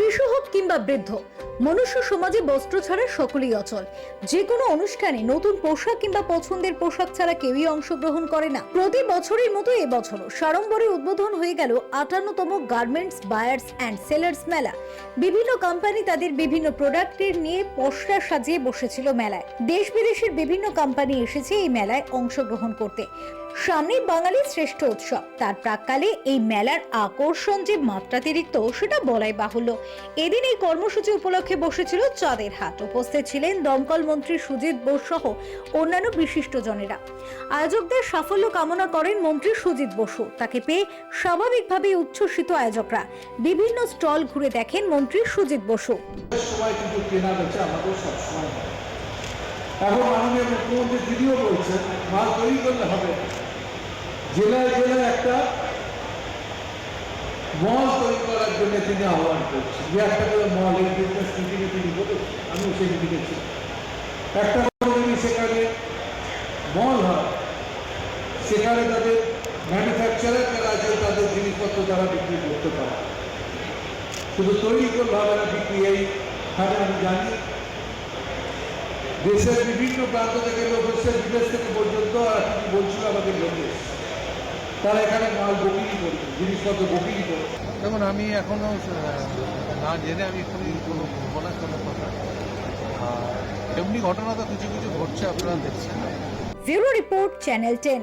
শিশু হোক কিংবা বৃদ্ধ, মনুষ্য সমাজে বস্ত্র ছাড়া সকলেই অচল। যে কোনো অনুষ্ঠানে নতুন পোশাক কিংবা পছন্দের পোশাক ছাড়া কেউই অংশগ্রহণ করে না। প্রতি বছরের মতো এবছরও সাড়ম্বরে উদ্বোধন হয়ে গেল আটান্নতম গার্মেন্টস বায়ার্স অ্যান্ড সেলার্স মেলা। বিভিন্ন কোম্পানি তাদের বিভিন্ন প্রোডাক্টের নিয়ে পসরা সাজিয়ে বসেছিল মেলায়। দেশ বিদেশের বিভিন্ন কোম্পানি এসেছে এই মেলায় অংশগ্রহণ করতে। সামনে বাঙালির শ্রেষ্ঠ উৎসব। তার প্রাককালে এই মেলার আকর্ষণ যে মাত্রাতিরিক্ত, সেটা বলাই বাহুল্য। এদিন এই কর্মসূচি উপলক্ষে বসেছিল চাঁদের হাট। উপস্থিত ছিলেন দমকল মন্ত্রী সুজিত বোস সহ অন্যান্য বিশিষ্টজনেরা আয়োজকদের সাফল্য কামনা করেন মন্ত্রী সুজিত বসু। তাকে পেয়ে স্বাভাবিকভাবেই উচ্ছ্বসিত আয়োজকরা। বিভিন্ন স্টল ঘুরে দেখেন মন্ত্রী সুজিত বসু। এখন মাননীয় মুখ্যমন্ত্রী দিদিও বলছেন, মাল তৈরি করলে হবে। জেলায় জেলায় একটা জন্য তিনি আহ্বান করছেন, যে একটা করে এই বিজনেস মিটিংয়ে তিনি বলেছেন আমিও সেই মিটিংয়ে একটা যদি সেখানে মল হয়, সেখানে তাদের ম্যানুফ্যাকচারার যারা আছে তাদের জিনিসপত্র তারা বিক্রি করতে পারে। শুধু তৈরি করলে হবে না, বিক্রি এই হারে আমি জানি। দেশের বিভিন্ন প্রান্ত থেকে লোক এসছে, বিদেশ থেকে পর্যন্ত, আর কি বলছিল আমাদের লোকেশ। তারা এখানে মাল বুকিং করবে জিনিসপত্র বুকিং করবে দেখুন আমি এখনও আহ, না জেনে আমি এখনই কোনো বলার কোনো কথা আর এমনি ঘটনা তো কিছু কিছু ঘটছে আপনারা দেখছেন। Bureau report channel ten.